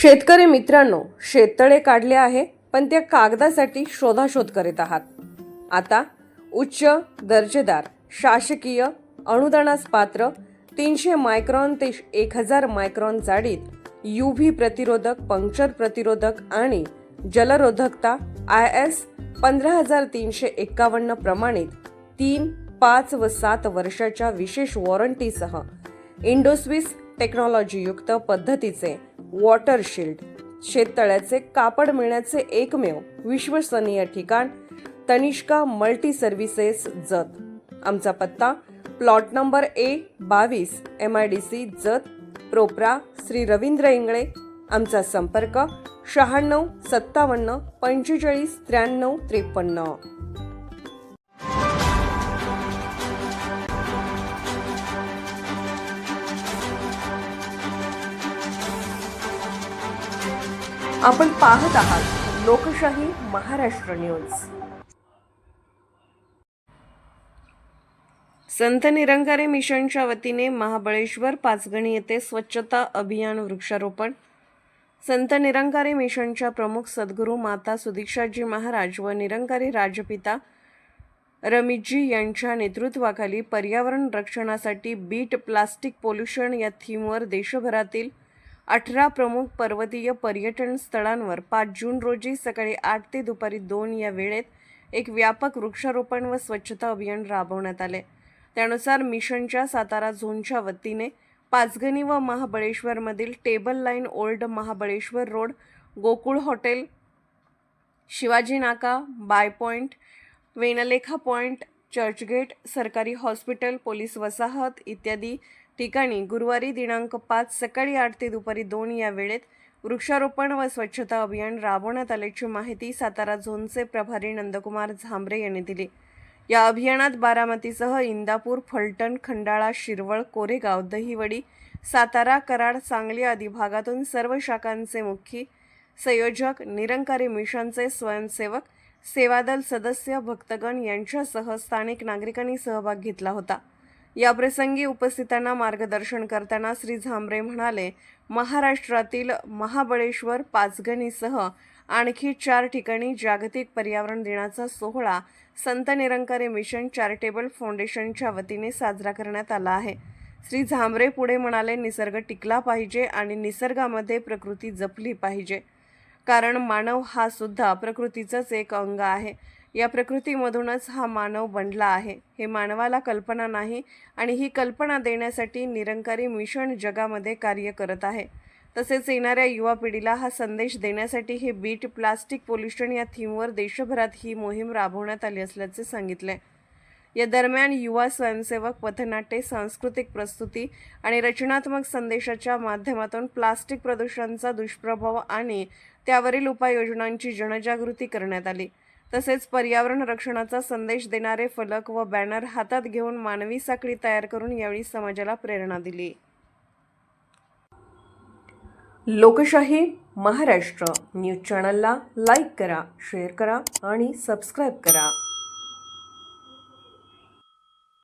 शेतकरी मित्रांनो शेततळे काढले आहे पण त्या कागदासाठी शोधाशोध करीत आहात. आता उच्च दर्जेदार शासकीय अनुदानास पात्र तीनशे मायक्रॉन ते एक हजार मायक्रॉन जाडीत यू व्ही प्रतिरोधक पंक्चर प्रतिरोधक आणि जलरोधकता आय एस पंधरा हजार तीनशे एक्कावन्न प्रमाणित तीन पाच व सात वर्षाच्या विशेष वॉरंटीसह इंडोस्विस टेक्नॉलॉजीयुक्त पद्धतीचे वॉटर शिल्ड. शेततळ्याचे कापड मिळण्याचे एकमेव विश्वसनीय ठिकाण तनिष्का मल्टी सर्व्हिसेस जत. आमचा पत्ता प्लॉट नंबर ए बावीस M I D C Jat प्रोप्रा Shri Ravindra Ingale. आमचा संपर्क शहाण्णव सत्तावन्न पंचेचाळीस त्र्याण्णव त्रेपन्न. आपण पाहत आहात लोकशाही महाराष्ट्र न्यूज. संत निरंकारी मिशनच्या वतीने महाबळेश्वर पाचगणी येथे स्वच्छता अभियान वृक्षारोपण. संत निरंकारी मिशनच्या प्रमुख सद्गुरू माता सुदीक्षाजी महाराज व निरंकारी राजपिता रमीतजी यांच्या नेतृत्वाखाली पर्यावरण रक्षणासाठी बीट प्लास्टिक पोल्युशन या थीमवर देशभरातील अठरा प्रमुख पर्वतीय पर्यटन स्थळांवर पाच जून रोजी सकाळी आठ ते दुपारी दोन या वेळेत एक व्यापक वृक्षारोपण व स्वच्छता अभियान राबवण्यात आले. त्यानुसार मिशनच्या सातारा झोनच्या वतीने पाचगणी व महाबळेश्वरमधील table line old Mahabaleshwar road Gokul hotel Shivaji Naka bye point वेनलेखा पॉईंट चर्चगेट सरकारी हॉस्पिटल पोलीस वसाहत इत्यादी ठिकाणी गुरुवारी दिनांक पाच सकाळी आठ ते दुपारी दोन या वेळेत वृक्षारोपण व स्वच्छता अभियान राबवण्यात आल्याची माहिती सातारा झोनचे प्रभारी नंदकुमार झांबरे यांनी दिली. या अभियानात बारामतीसह इंदापूर फलटण खंडाळा शिरवळ कोरेगाव दहिवडी सातारा कराड सांगली आदी भागातून सर्व शाखांचे मुख्य संयोजक निरंकारी मिशनचे स्वयंसेवक सेवादल सदस्य भक्तगण यांच्यासह स्थानिक नागरिकांनी सहभाग घेतला होता. याप्रसंगी उपस्थितांना मार्गदर्शन करताना श्री झांबरे म्हणाले महाराष्ट्रातील महाबळेश्वर पाचगणीसह आणखी चार ठिकाणी जागतिक पर्यावरण दिनाचा सोहळा संत निरंकारी मिशन चॅरिटेबल फाउंडेशनच्या वतीने साजरा करण्यात आला आहे. श्री झांबरे पुढे म्हणाले निसर्ग टिकला पाहिजे आणि निसर्गामध्ये प्रकृती जपली पाहिजे. कारण मानव हा सुद्धा प्रकृतीचंच एक अंग आहे. या प्रकृतीमधूनच हा मानव बनला आहे. हे मानवाला कल्पना नाही आणि ही कल्पना देण्यासाठी निरंकारी मिशन जगामध्ये कार्य करत आहे. तसेच येणाऱ्या युवा पिढीला हा संदेश देण्यासाठी हे बीट प्लास्टिक पोल्युशन या थीमवर देशभरात ही मोहीम राबवण्यात आली असल्याचे सांगितले. या दरम्यान युवा स्वयंसेवक पथनाट्ये सांस्कृतिक प्रस्तुती आणि रचनात्मक संदेशाच्या माध्यमातून प्लास्टिक प्रदूषणाचा दुष्प्रभाव आणि त्यावरील उपाययोजनांची जनजागृती करण्यात आली. तसेच पर्यावरण रक्षणाचा संदेश देणारे फलक व बॅनर हातात घेऊन मानवी साखळी तयार करून यावेळी समाजाला प्रेरणा दिली. लोकशाही महाराष्ट्र. न्यूज चॅनलला लाईक करा शेअर करा आणि सबस्क्राईब करा.